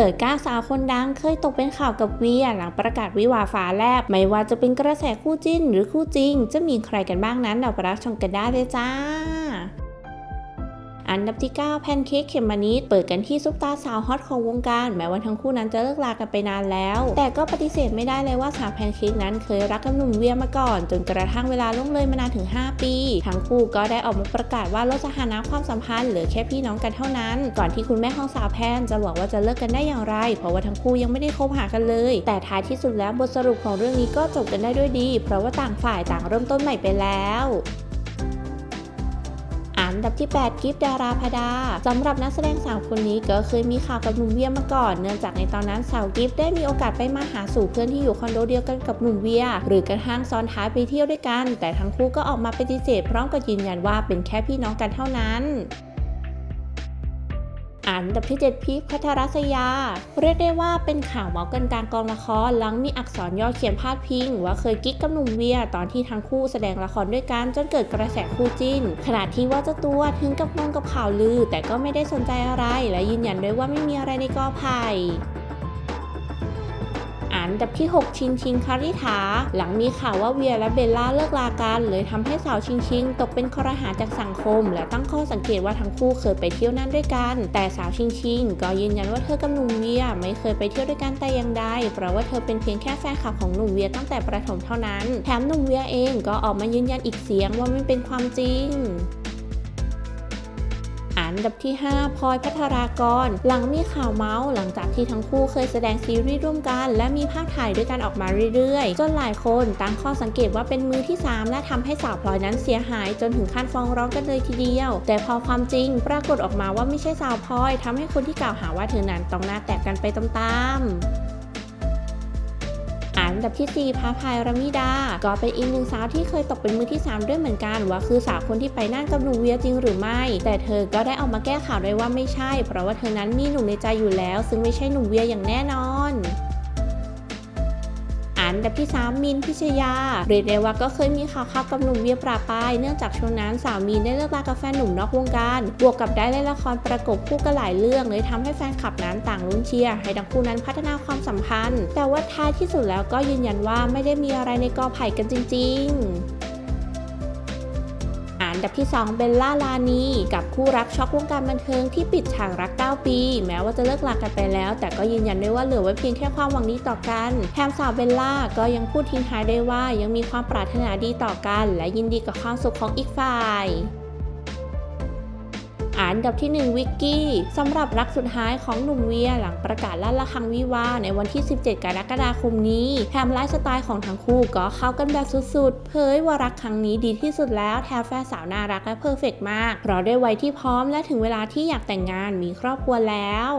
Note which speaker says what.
Speaker 1: เปิดก้าวสาวคนดังเคยตกเป็นข่าวกับเวียหลังประกาศวิวาฟ้าแลบ ไม่ว่าจะเป็นกระแสคู่จิ้นหรือคู่จริง จะมีใครกันบ้างนั้นเราไปรับชมกันได้เลยจ้า อันดับที่ 9 แพนเค้กเขมมานิดเปิดกันที่ซุปตาสาวฮอตของวงการ แม้ว่าทั้งคู่นั้นจะเลิกลากันไปนานแล้ว แต่ก็ปฏิเสธไม่ได้เลยว่าสาวแพนเค้กนั้นเคยรักกับหนุ่มเวียมาก่อน จนกระทั่งเวลาล่วงเลยมานานถึง 5 ปี ทั้งคู่ก็ได้ออกมาประกาศว่าลดสถานะความสัมพันธ์เหลือแค่พี่น้องกันเท่านั้น ก่อนที่คุณแม่ของสาวแพนจะบอกว่าจะเลิกกันได้อย่างไร เพราะว่าทั้งคู่ยังไม่ได้คบหากันเลย แต่ท้ายที่สุดแล้วบทสรุปของเรื่องนี้ก็จบกันได้ด้วยดี เพราะว่าต่างฝ่ายต่างเริ่มต้นใหม่ไปแล้ว นดับที่ 8 กิฟดาราพดาสำหรับนักแสดงสาวคนนี้ก็เคยมีข่าวกับหนุ่มเวียมาก่อน เนื่องจากในตอนนั้นสาวกิฟได้มีโอกาสไปมาหาสู่เพื่อนที่อยู่คอนโดเดียวกันกับหนุ่มเวีย หรือกระทั่งซ้อนท้ายไปเที่ยวด้วยกัน แต่ทั้งคู่ก็ออกมาปฏิเสธพร้อมกับยืนยันว่าเป็นแค่พี่น้องกันเท่านั้น อันดับที่ 7 พีคพัทรัศยา เรียกได้ว่าเป็นข่าวเมาส์กันกลางกองละครหลังมีอักษรย่อเขียนพาดพิง ว่าเคยกิ๊กกับหนุ่มเวียตอนที่ทั้งคู่แสดงละครด้วยกันจนเกิดกระแสคู่จิ้น ขณะที่ว่าเจ้าตัวถึงกับงงกับข่าวลือ แต่ก็ไม่ได้สนใจอะไรและยืนยันด้วยว่าไม่มีอะไรในกอไผ่ อันดับที่ 6 ชิงชิงคาริธาหลังมีข่าวว่าเวียและเบลล่าเลิกลากันเลยทำให้สาวชิงชิงตกเป็นคอรหาจากสังคม และตั้งข้อสังเกตว่าทั้งคู่เคยไปเที่ยวนั่นด้วยกัน แต่สาวชิงชิงก็ยืนยันว่าเธอกับหนุ่มเวียไม่เคยไปเที่ยวด้วยกันแต่อย่างใดเพราะว่าเธอเป็นเพียงแค่แฟนคลับของหนุ่มเวียตั้งแต่ประถมเท่านั้น แถมหนุ่มเวียเองก็ออกมายืนยันอีกเสียงว่าไม่เป็นความจริง อันดับที่ 5พลอยพัทรากร หลังมีข่าวเมาส์หลังจากที่ทั้งคู่เคยแสดงซีรีส์ร่วมกัน และมีภาพถ่ายด้วยกันออกมาเรื่อยๆ จนหลายคนตั้งข้อสังเกตว่าเป็นมือที่ 3 และทำให้สาวพลอยนั้นเสียหาย จนถึงขั้นฟ้องร้องกันเลยทีเดียว แต่พอความจริงปรากฏออกมาว่าไม่ใช่สาวพลอยทำให้คนที่กล่าวหาว่าเธอนั้นต้องหน้าแตกกันไปตามๆ ดับที่ 4พาพายรามิดา ก็เป็นอีกหนึ่งสาวที่เคยตกเป็นมือที่ 3 ด้วยเหมือนกันว่าคือสาวคนที่ไปนั่นกับหนุ่มเวียจริงหรือไม่ แต่เธอก็ได้ออกมาแก้ข่าวด้วยว่าไม่ใช่ เพราะว่าเธอนั้นมีหนุ่มในใจอยู่แล้ว ซึ่งไม่ใช่หนุ่มเวียอย่างแน่นอน นดับที่ 3 มินพิชยาเรียกได้ว่าก็เคยมีข่าวคับกับหนุ่มเวียปราปายเนื่องจากช่วงนั้นสาวมินได้เลิกลากับแฟนหนุ่มนอกวงการ บวกกับได้เล่นละครประกบคู่กันหลายเรื่องเลยทำให้แฟนคลับนั้นต่างลุ้นเชียร์ให้ทั้งคู่นั้นพัฒนาความสัมพันธ์ แต่ว่าท้ายที่สุดแล้วก็ยืนยันว่าไม่ได้มีอะไรในกอไผ่กันจริง ๆ อันดับที่ 2 เบลล่าลานี กับคู่รักช็อกวงการบันเทิงที่ปิดฉากรัก 9 ปี แม้ว่าจะเลิกลากันไปแล้ว แต่ก็ยืนยันด้วยว่าเหลือไว้เพียงแค่ความหวังดีต่อกันแถมสาวเบลล่าก็ยังพูดทิ้งท้ายได้ว่ายังมีความปรารถนาดีต่อกัน และยินดีกับความสุขของอีกฝ่าย อันดับที่ 1 วิกกี้สำหรับรักสุดท้ายของหนุ่มเวียหลังประกาศลั่นละคังวิวาในวันที่ 17 กรกฎาคมนี้แถมไลฟ์สไตล์ของทั้งคู่ก็เข้ากันแบบสุดๆเผยว่ารักครั้งนี้ดีที่สุดแล้วแถมแฟนสาวน่ารักและเพอร์เฟกต์มากเพราะได้วัยที่พร้อมและถึงเวลาที่อยากแต่งงานมีครอบครัวแล้ว